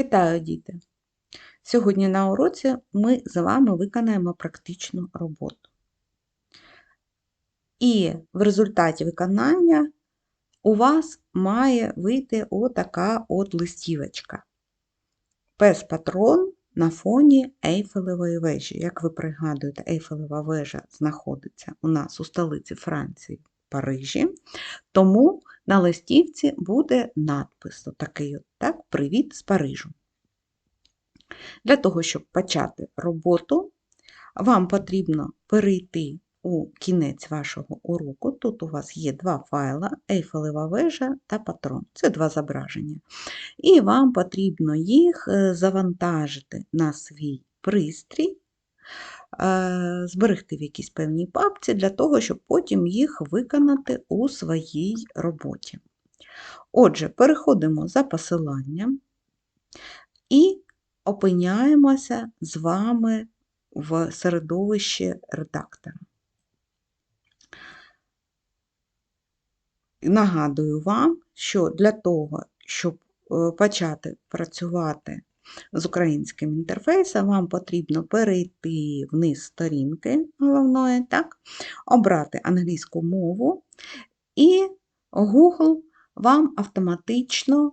Вітаю, діти! Сьогодні на уроці ми з вами виконаємо практичну роботу. І в результаті виконання у вас має вийти отака от листівочка. Пес-патрон на фоні Ейфелевої вежі. Як ви пригадуєте, Ейфелева вежа знаходиться у нас у столиці Франції Парижі, тому на листівці буде надпис такий так, Привіт з Парижу. Для того, щоб почати роботу, вам потрібно перейти у кінець вашого уроку. Тут у вас є два файла Ейфелева вежа та патрон. Це два зображення. І вам потрібно їх е, завантажити на свій пристрій, зберегти в якійсь певній папці, для того, щоб потім їх виконати у своїй роботі. Отже, переходимо за посиланням і опиняємося з вами в середовищі редактора. Нагадую вам, що для того, щоб е, почати працювати з українським інтерфейсом, вам потрібно перейти вниз сторінки головної, так, обрати англійську мову, і Google вам автоматично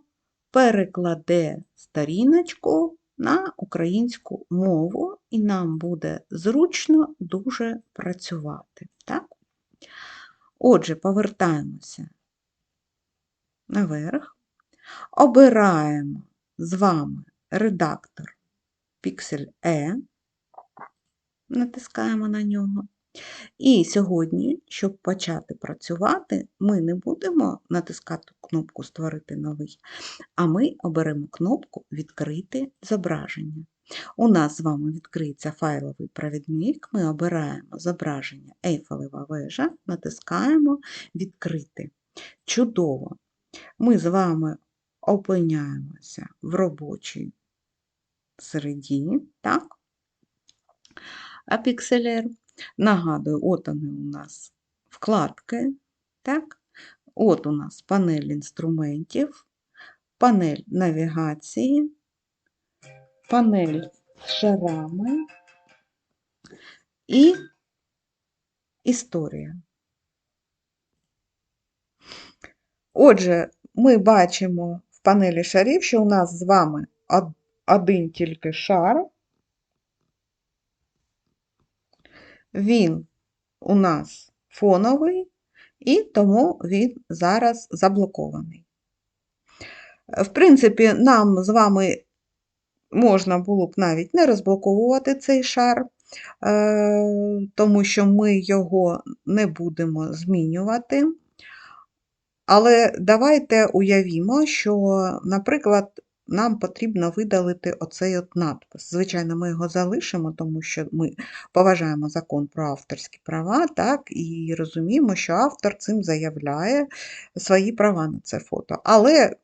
перекладе сторіночку на українську мову, і нам буде зручно дуже працювати. Так? Отже, повертаємося наверх, обираємо з вами редактор Pixel E, натискаємо на нього. І сьогодні, щоб почати працювати, ми не будемо натискати кнопку Створити новий, а ми оберемо кнопку Відкрити зображення. У нас з вами відкриється файловий провідник, ми обираємо зображення Ейфелева вежа, натискаємо Відкрити. Чудово! Ми з вами опиняємося в робочій середі, так? А пікселер. Нагадую, от вони у нас вкладки, так? От у нас панель інструментів, панель навігації, панель з шарами і історія. Отже, ми бачимо в панелі шарів, що у нас з вами один тільки шар. Він у нас фоновий, і тому він зараз заблокований. В принципі, нам з вами можна було б навіть не розблоковувати цей шар, е, тому що ми його не будемо змінювати. Але давайте уявімо, що, наприклад, нам потрібно видалити оцей от надпис. Звичайно, ми його залишимо, тому що ми поважаємо закон про авторські права, так, і розуміємо, що автор цим заявляє свої права на це фото. Але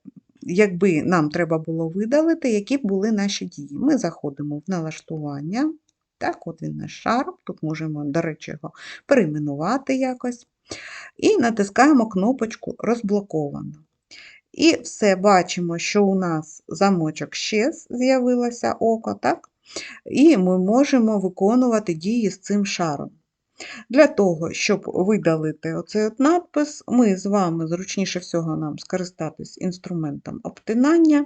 якби нам треба було видалити, які б були наші дії. Ми заходимо в налаштування. Так, от він наш шар, тут можемо, до речі, його перейменувати якось. І натискаємо кнопочку Розблоковано. І все бачимо, що у нас замочок ще з'явилося око, так? І ми можемо виконувати дії з цим шаром. Для того, щоб видалити оцей от надпис, ми з вами зручніше всього нам скористатись інструментом обтинання,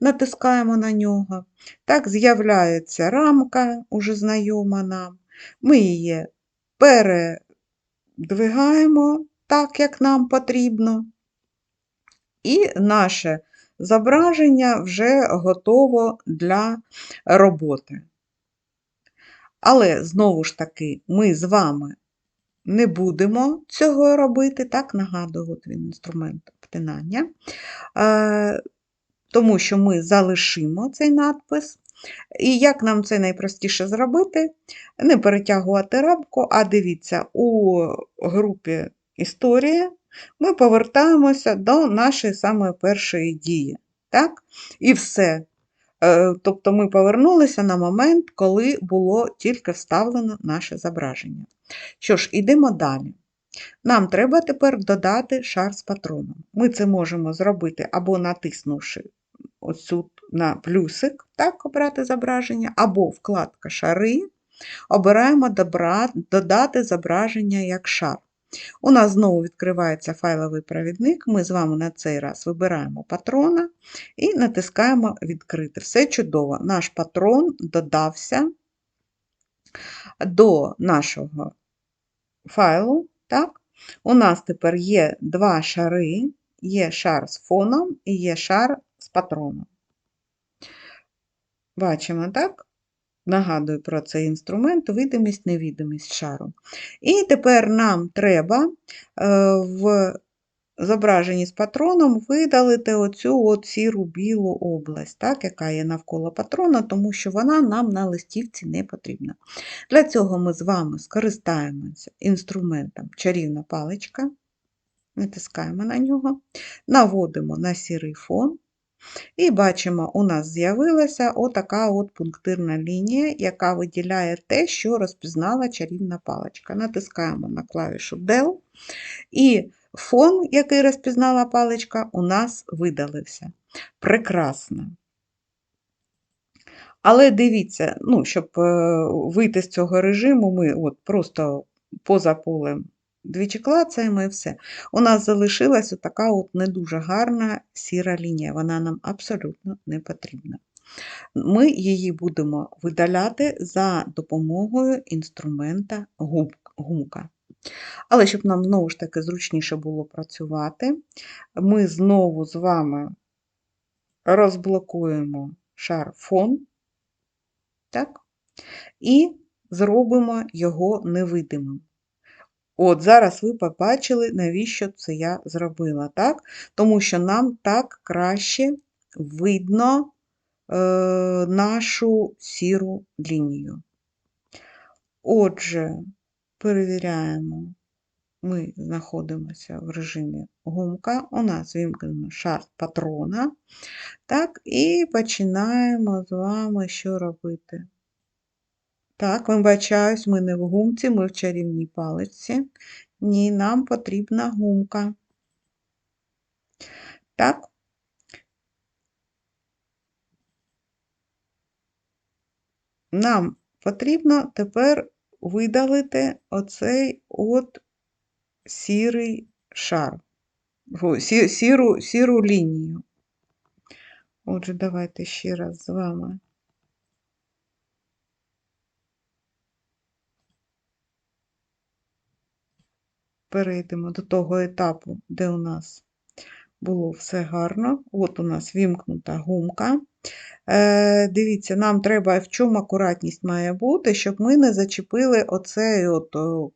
натискаємо на нього. Так, з'являється рамка, уже знайома нам. Ми її передвигаємо так, як нам потрібно. І наше зображення вже готово для роботи. Але, знову ж таки, ми з вами не будемо цього робити, так, нагадую, от він інструмент обтинання, е, тому що ми залишимо цей надпис. І як нам це найпростіше зробити? Не перетягувати рамку, а дивіться, у групі Історія ми повертаємося до нашої самої першої дії. Так? І все. Е, тобто ми повернулися на момент, коли було тільки вставлено наше зображення. Що ж, йдемо далі. Нам треба тепер додати шар з патроном. Ми це можемо зробити або натиснувши ось тут на плюсик, так, обрати зображення, або вкладка шари, обираємо добра, додати зображення як шар. У нас знову відкривається файловий провідник. Ми з вами на цей раз вибираємо патрона і натискаємо Відкрити. Все чудово. Наш патрон додався до нашого файлу. Так? У нас тепер є два шари, є шар з фоном і є шар з патроном. Бачимо, так? Нагадую про цей інструмент, видимість, невидимість шару. І тепер нам треба е, в зображенні з патроном видалити оцю сіру білу область, так, яка є навколо патрона, тому що вона нам на листівці не потрібна. Для цього ми з вами скористаємося інструментом чарівна паличка, натискаємо на нього, наводимо на сірий фон. І бачимо, у нас з'явилася отака от пунктирна лінія, яка виділяє те, що розпізнала чарівна паличка. Натискаємо на клавішу Del, і фон, який розпізнала паличка, у нас видалився. Прекрасно. Але дивіться, ну, щоб е, вийти з цього режиму, ми от просто поза полем двічі клацаємо і все. У нас залишилась така от не дуже гарна сіра лінія, вона нам абсолютно не потрібна. Ми її будемо видаляти за допомогою інструмента гумка. Але щоб нам знову ж таки зручніше було працювати, ми знову з вами розблокуємо шар фон, так? і зробимо його невидимим. От, зараз ви побачили, навіщо це я зробила, так? Тому що нам так краще видно е, нашу сіру лінію. Отже, перевіряємо, ми знаходимося в режимі гумка, у нас вимкнено шар патрона. Так, і починаємо з вами що робити? Так, вибачаюсь, ми не в гумці, ми в чарівній паличці. Ні, нам потрібна гумка. Так. Нам потрібно тепер видалити оцей от сірий шар, сіру, сіру лінію. Отже, давайте ще раз з вами. Перейдемо до того етапу, де у нас було все гарно. От у нас вімкнута гумка. Е, Дивіться, нам треба в чому акуратність має бути, щоб ми не зачепили оцей от е,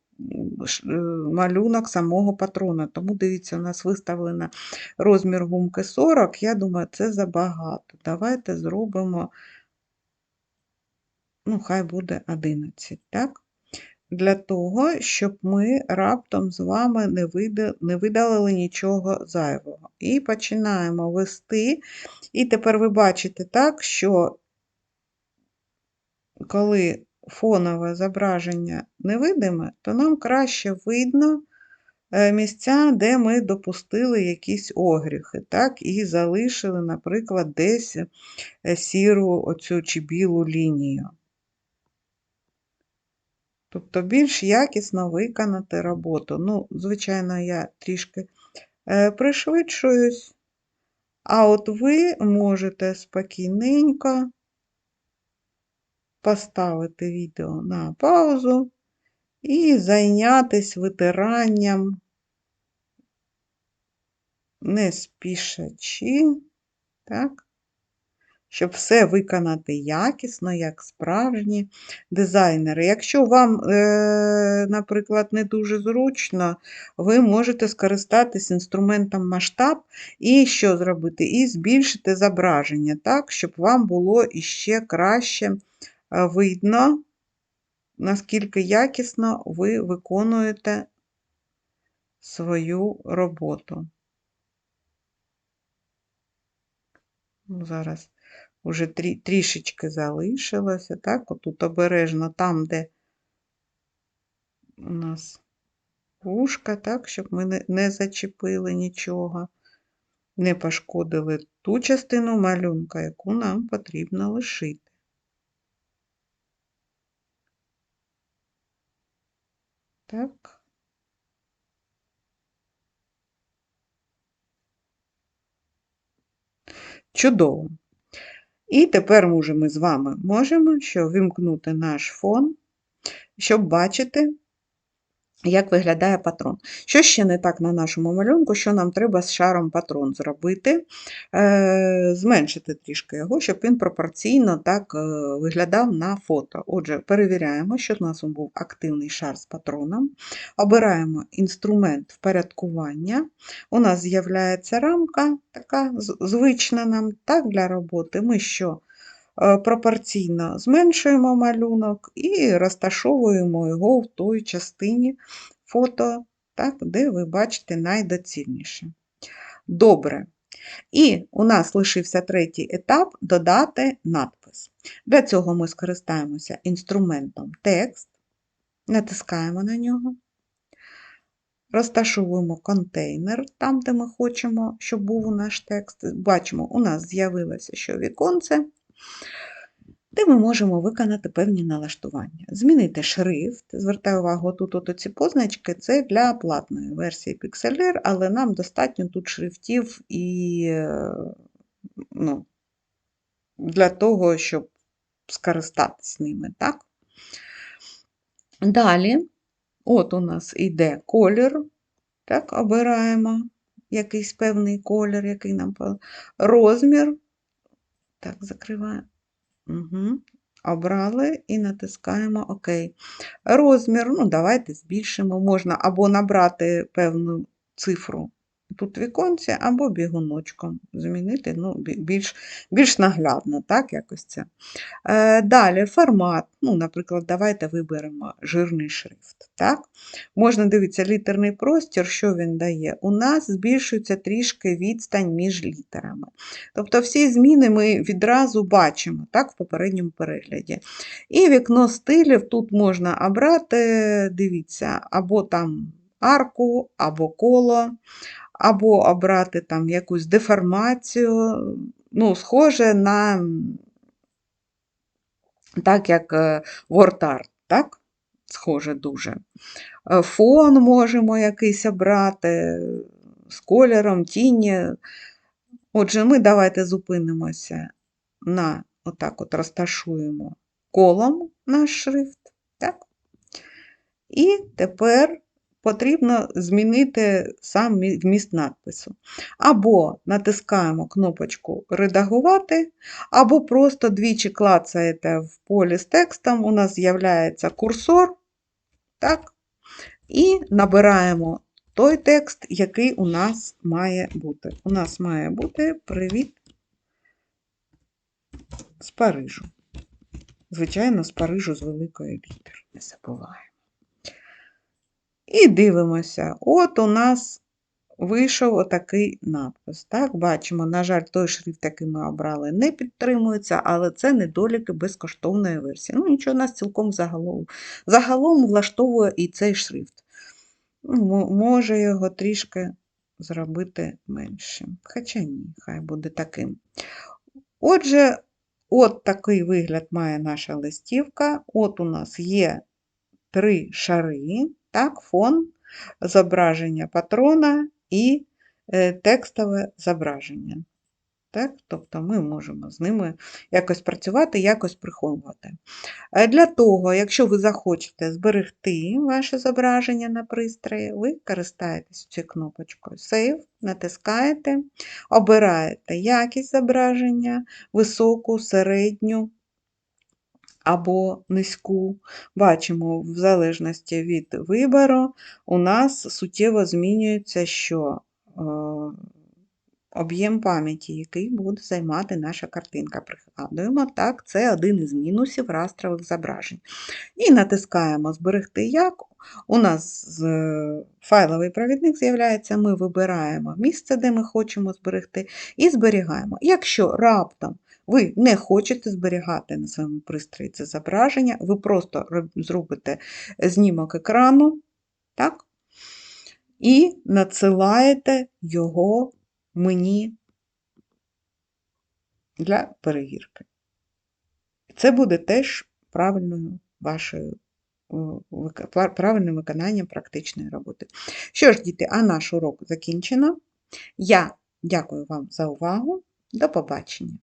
малюнок самого патрона. Тому дивіться, у нас виставлено розмір гумки 40. Я думаю, це забагато. Давайте зробимо, ну, хай буде 11. так? Для того, щоб ми раптом з вами не видалили нічого зайвого. І починаємо вести. І тепер ви бачите так, що коли фонове зображення невидиме, то нам краще видно е, місця, де ми допустили якісь огріхи, так, і залишили, наприклад, десь е, сіру оцю чи білу лінію. Тобто більш якісно виконати роботу. Ну, звичайно, я трішки е, пришвидшуюсь, а от ви можете спокійненько поставити відео на паузу і зайнятися витиранням, не спішачи, так? Щоб все виконати якісно, як справжні дизайнери. Якщо вам, е, наприклад, не дуже зручно, ви можете скористатись інструментом масштаб і що зробити? І збільшити зображення, так, щоб вам було іще краще е, видно, наскільки якісно ви виконуєте свою роботу. Ну, зараз Уже трі, трішечки залишилося, так, отут обережно там, де у нас вушка, так, щоб ми не, не зачепили нічого. не пошкодили ту частину малюнка, яку нам потрібно лишити. Так. Чудово. І тепер може, ми з вами можемо що вимкнути наш фон, щоб бачити, як виглядає патрон. Що ще не так на нашому малюнку, що нам треба з шаром патрон зробити, е, зменшити трішки його, щоб він пропорційно так е, виглядав на фото. Отже, перевіряємо, що у нас був активний шар з патроном. Обираємо інструмент впорядкування. У нас з'являється рамка, така звична нам так, для роботи. Ми що? Е, пропорційно зменшуємо малюнок і розташовуємо його в той частині фото, так, де ви бачите найдоцільніше. Добре. І у нас лишився третій етап додати надпис. Для цього ми скористаємося інструментом текст, натискаємо на нього, розташовуємо контейнер там, де ми хочемо, щоб був наш текст. Бачимо, у нас з'явилося що віконце де ми можемо виконати певні налаштування. Змінити шрифт. Звертаю увагу, тут от ці позначки це для платної версії Pixelr, але нам достатньо тут шрифтів і ну, для того, щоб скористатися ними. так? Далі, от у нас йде колір, так, обираємо якийсь певний колір, який нам розмір. Так, закриваємо. Угу. Обрали і натискаємо ОК. Розмір, ну, давайте збільшимо, можна або набрати певну цифру тут віконці, або бігуночком змінити, ну, більш більш наглядно, так, якось це. Е, Далі формат, ну, наприклад, давайте виберемо жирний шрифт. так. Можна дивитися літерний простір, що він дає. У нас збільшується трішки відстань між літерами. Тобто всі зміни ми відразу бачимо так, в попередньому перегляді. І вікно стилів тут можна обрати, дивіться, або там арку, або коло, або обрати там якусь деформацію, ну, схоже на так, як е, WordArt, так? Схоже дуже. Е, фон можемо якийсь обрати з кольором, тіні. Отже, ми давайте зупинимося на отак от розташуємо колом наш шрифт. так? І тепер потрібно змінити сам вміст надпису. Або натискаємо кнопочку Редагувати, або просто двічі клацаєте в полі з текстом, у нас з'являється курсор, так, і набираємо той текст, який у нас має бути. У нас має бути Привіт з Парижу. Звичайно, з Парижу з великої літери. Не забуваємо. І дивимося, от у нас вийшов отакий надпис. Так, Бачимо, на жаль, той шрифт, який ми обрали, не підтримується, але це недоліки безкоштовної версії. Ну, нічого, нас цілком загалом загалом влаштовує і цей шрифт. Ну, Може його трішки зробити меншим. Хоча ні, хай буде таким. Отже, от такий вигляд має наша листівка. От у нас є три шари так, фон, зображення патрона і е, текстове зображення. Так? Тобто ми можемо з ними якось працювати, якось приховувати. Е, для того, якщо ви захочете зберегти ваше зображення на пристрої, ви користаєтесь цією кнопочкою Save, натискаєте, обираєте якість зображення, високу, середню, або низьку. Бачимо, в залежності від вибору, у нас суттєво змінюється, що е, об'єм пам'яті, який буде займати наша картинка. Пригадуємо, так, це один із мінусів растрових зображень. І натискаємо Зберегти як. У нас файловий провідник з'являється, ми вибираємо місце, де ми хочемо зберегти, і зберігаємо. Якщо раптом ви не хочете зберігати на своєму пристрої це зображення, ви просто зробите знімок екрану, так? і надсилаєте його мені для перевірки. Це буде теж правильною вашою правильним виконанням практичної роботи. Що ж, діти, а наш урок закінчено. Я дякую вам за увагу. До побачення.